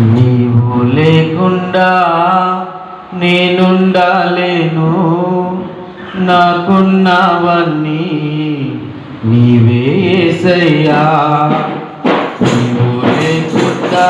నీవు లేకుండా నేనుండాలేను. నాకున్నావన్నీ నీవేసయ్యా నీవు లేకుండా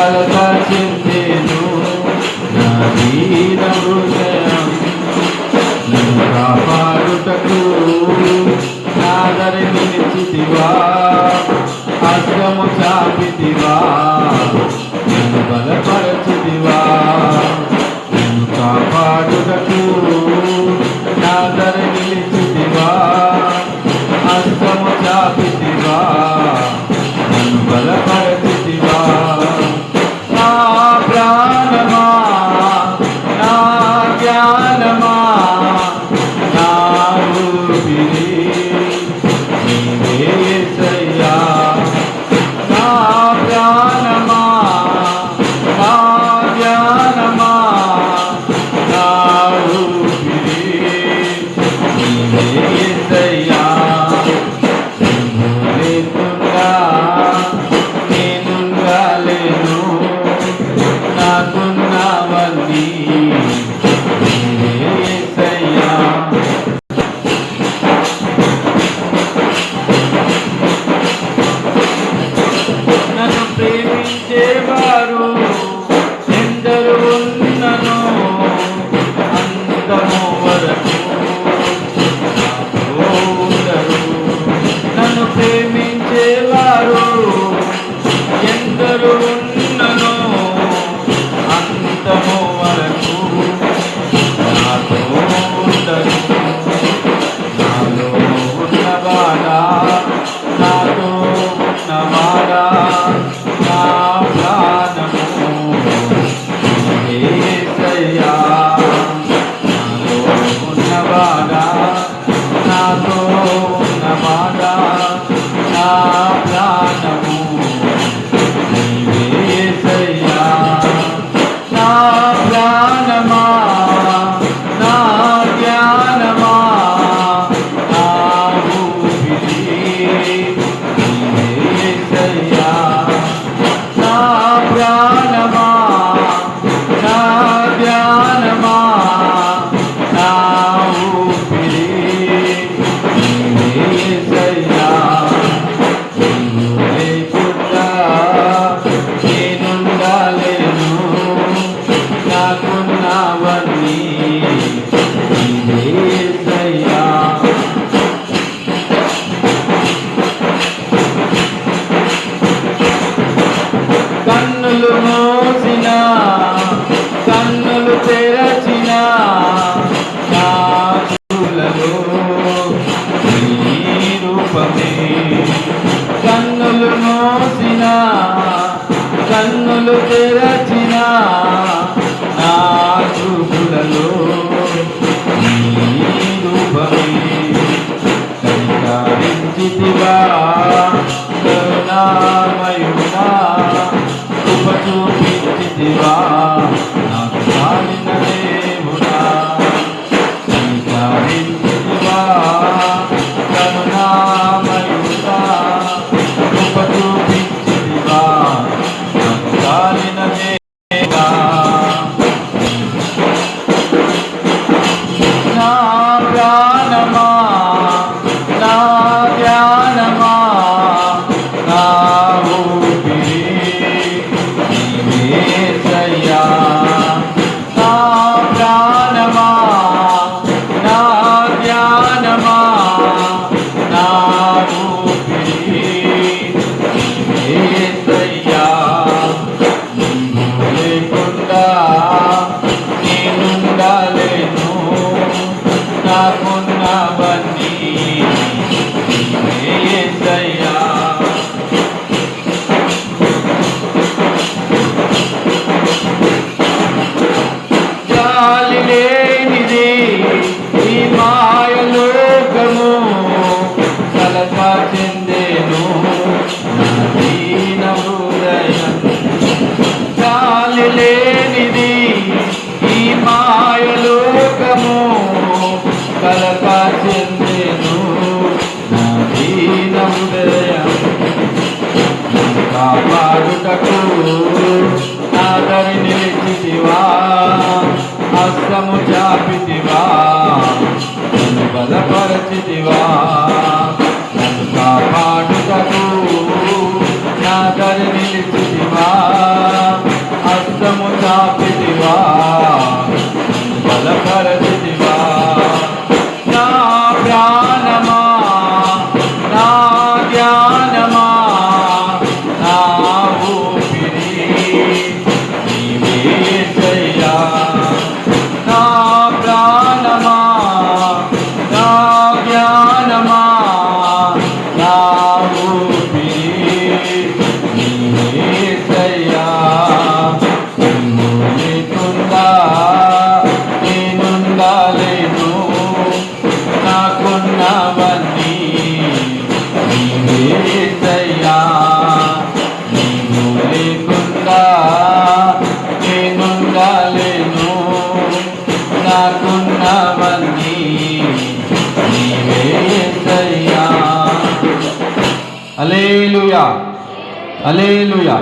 బలపరిచేను నా దీన హృదయం నన్ను కాపాడుటకు నాదరి నిలిచితివా అర్థము చాపితివా. దినములలో నీరు భవి కనికారించితివా కాపాడుటకు నాదరి నిలిచితివా హస్తము చాపితివా నన్ను బలపరచితివా నన్ను కాపాడుటకు నీవే యేసయ్యా. నీవు లేకుండా నేనుండలేను నాకున్నవన్నీ నీవే యేసయ్యా. హల్లెలూయా హల్లెలూయా